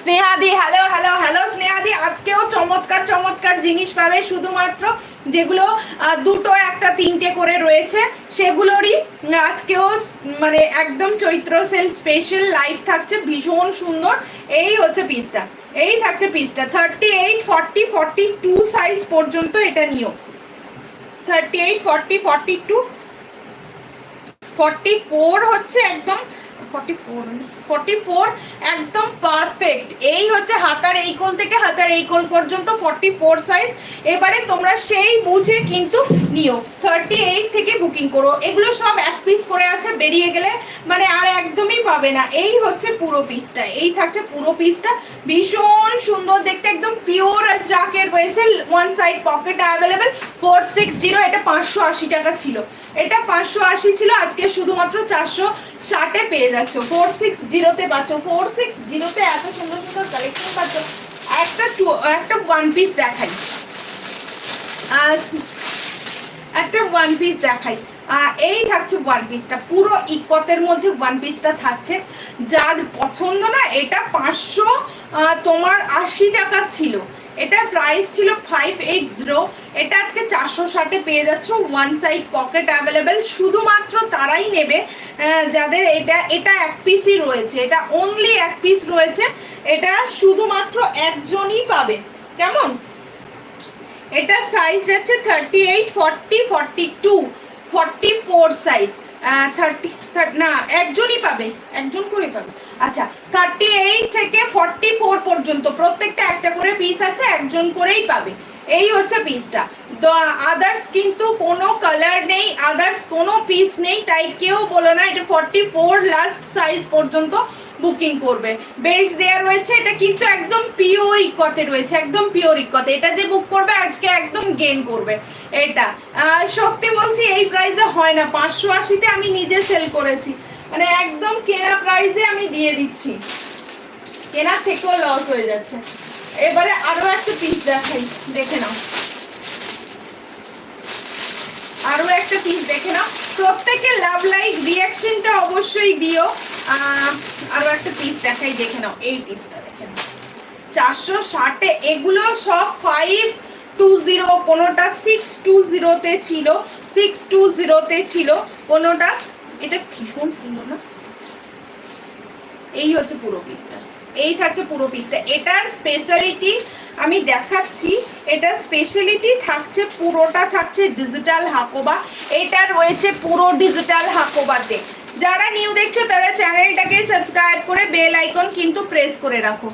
Snehadi hello hello hello Snehadi, আজকেও চমৎকার চমৎকার জিনিস পাবে। শুধুমাত্র যেগুলো দুটো একটা তিনটে করে রয়েছে, সেগুলোরই আজকেও মানে একদম চৈত্র সেল স্পেশাল লাইভ থাকছে, ভীষণ সুন্দর। এই হচ্ছে পিসটা এই থাকছে পিসটা thirty eight forty forty two size পর্যন্ত এটা নিও। Thirty eight forty forty two forty four হচ্ছে একদম ফর্টি ফোর ফর্টি ফোর একদম পারফেক্ট এই হচ্ছে হাতার এই কোল থেকে হাতার এই কোল পর্যন্ত ফর্টি ফোর সাইজ এবারে তোমরা সেই বুঝে কিন্তু নিও। থার্টি এইট থেকে বুকিং করো। এগুলো সব এক পিস করে বেরিয়ে গেলে মানে আর একদমই পাবে না। এই হচ্ছে পুরো পিসটা এই থাকছে পুরো পিসটা ভীষণ সুন্দর, দেখতে একদম পিওর জাকের রয়েছে। One side pocket available four six zero এটা পাঁচশো আশি টাকা ছিল। এটা পাঁচশো আশি ছিল, আজকে শুধুমাত্র চারশো ষাটে পেয়ে যাচ্ছ। ফোর সিক্স জিরোতে পাচ্ছ। ফোর সিক্স জিরোতে এত সুন্দর সুন্দর কালেকশন পাচ্ছ। একটা টু- একটা ওয়ান পিস দেখাই। একটা ওয়ান পিস দেখাই। এই থাকছে ওয়ান পিসটা পুরো ইকতের মধ্যে ওয়ান পিসটা থাকছে। যার পছন্দ না, এটা পাঁচশো তোমার আশি টাকা ছিল। এটা প্রাইস ছিল ফাইভ এইট জিরো এটা আজকে চারশো ষাটে পেয়ে যাচ্ছ। ওয়ান সাইড পকেট অ্যাভেলেবেল শুধুমাত্র তারাই নেবে যাদের এটা এটা এক পিসই রয়েছে। এটা অনলি এক পিস রয়েছে। এটা শুধুমাত্র একজনই পাবে। কেমন? এটা সাইজ আছে thirty eight forty forty two forty four size thirty না, একজনই পাবে, একজন করে পাবে। আচ্ছা থার্টি এইট থেকে ফর্টি ফোর পর্যন্ত প্রত্যেকটা একটা করে পিস আছে, একজন করেই পাবে। এই হচ্ছে পিসটা আদার্স কিন্তু কোনো কালার নেই আদার্স কোনো পিস নেই, তাই কেউ বলো না, এটা ফর্টি ফোর লাস্ট সাইজ পর্যন্ত বুকিং করবে। বেল্ট দেওয়া রয়েছে, এটা কিন্তু একদম পিওর ইকতে রয়েছে, একদম পিওর ইকতে। এটা যে বুক করবে, আজকে একদম গেন করবে। এটা সত্যি বলছি, এই প্রাইসে হয় না। পাঁচশো আশিতে আমি নিজে সেল করেছি। মানে একদম কেনা প্রাইসে আমি দিয়ে দিচ্ছি। কেনার থেকেও লস হয়ে যাচ্ছে। এবারে আরও একটা পিস দেখাই, দেখে নাও আরও একটা পিস দেখে নাও। প্রত্যেকে লাভ লাইক রিয়াকশনটা অবশ্যই দিও। আরও আরও একটা পিস দেখাই, দেখে নাও। এই পিসটা দেখে নাও। চারশো ষাটে এগুলো সব ফাইভ টু জিরো কোনোটা সিক্স টু জিরোতে ছিল। সিক্স টু জিরোতে ছিল। কোনোটা? এটা ভীষণ সুন্দর না? এই হচ্ছে পুরো পিসটা এই থাকছে পুরো পিসটা এটার স্পেশালিটি আমি দেখাচ্ছি। এটা স্পেশালিটি থাকছে, পুরোটা থাকছে ডিজিটাল হাকোবা। এটা রয়েছে পুরো ডিজিটাল হাকোবাতে। যারা নিউ দেখছ, তারা চ্যানেলটাকে সাবস্ক্রাইব করে বেল আইকন কিন্তু প্রেস করে রাখো।